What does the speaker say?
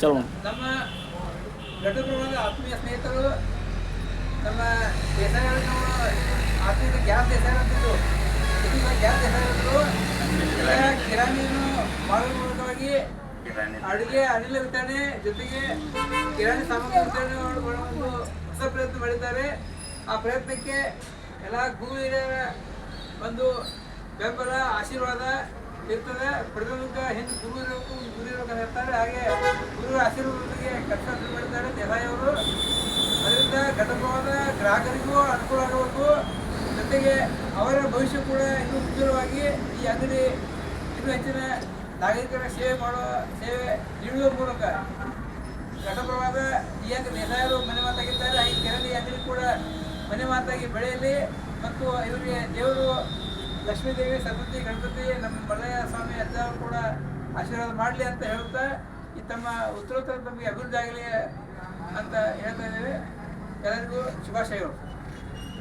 ಚಲೋ ನಮ್ಮ ಆತ್ಮೀಯ ಸ್ನೇಹಿತರು ನಮ್ಮ ದೇಸಾಯಿ ನಾವು ಆತ್ಮೀಯ ಗ್ಯಾಸ್ ದೇಸಾಯಿ ಅಂತಿದ್ದು ಇದೀಗ ಗ್ಯಾಸ್ ದೇಸಾಯಿ ಅಂತಿದ್ದು ಈಗ ಕಿರಾಣಿಯನ್ನು ಮಾಡುವ ಮೂಲಕವಾಗಿ ಅಡುಗೆ ಅನಿಲ ವಿತರಣೆ ಜೊತೆಗೆ ಕಿರಾಣಿ ಸಾಮಗ್ರಿ ವಿತರಣೆ ಮಾಡುವ ಒಂದು ಹೊಸ ಪ್ರಯತ್ನ ಮಾಡಿದ್ದಾರೆ. ಆ ಪ್ರಯತ್ನಕ್ಕೆ ಎಲ್ಲ ಗುರು ಹಿರಿಯರ ಒಂದು ಬೆಂಬಲ ಆಶೀರ್ವಾದ ಇರ್ತದೆ. ಪ್ರತಿಯೊಂದು ಹಿಂದೆ ಗುರು ಇರಬೇಕು ಗುರು ಇರಬೇಕು ಹೇಳ್ತಾರೆ. ಹಾಗೆ ಆಶೀರ್ವಾದದೊಂದಿಗೆ ಕೆಲಸ ಶುರು ಮಾಡಿದ್ದಾರೆ ದೇಸಾಯಿ ಅದರಿಂದ ಘಟಕವಾದ ಗ್ರಾಹಕರಿಗೂ ಅನುಕೂಲ ಆಗಬೇಕು ಜೊತೆಗೆ ಅವರ ಭವಿಷ್ಯ ಕೂಡ ಇನ್ನೂ ಉಜ್ವಲವಾಗಿ ಈ ಅಂಗಡಿ ಇನ್ನೂ ಹೆಚ್ಚಿನ ನಾಗರಿಕರ ಸೇವೆ ಮಾಡೋ ಸೇವೆ ನೀಡುವ ಮೂಲಕ ಘಟಪ್ರವಾದ ಈ ಅಂಗಡಿ ಮನೆ ಮಾತಾಗಿದ್ದಾರೆ. ಈ ಕೆರಳಿ ಅಂಗಡಿ ಕೂಡ ಮನೆ ಮಾತಾಗಿ ಬೆಳೆಯಲಿ ಮತ್ತು ಇವರಿಗೆ ದೇವರು ಲಕ್ಷ್ಮೀದೇವಿ, ಸರಸ್ವತಿ, ಗಣಪತಿ, ನಮ್ಮ ಮಲ್ಲಯ್ಯ ಸ್ವಾಮಿ ಅಜ್ಜ ಕೂಡ ಆಶೀರ್ವಾದ ಮಾಡಲಿ ಅಂತ ಹೇಳುತ್ತಾ ಈ ತಮ್ಮ ಉತ್ತರೋತ್ತರ ತಮಗೆ ಅಭಿವೃದ್ಧಿ ಆಗಲಿ ಅಂತ ಹೇಳ್ತಾ ಇದ್ದೇವೆ. ಎಲ್ಲರಿಗೂ ಶುಭಾಶಯಗಳು.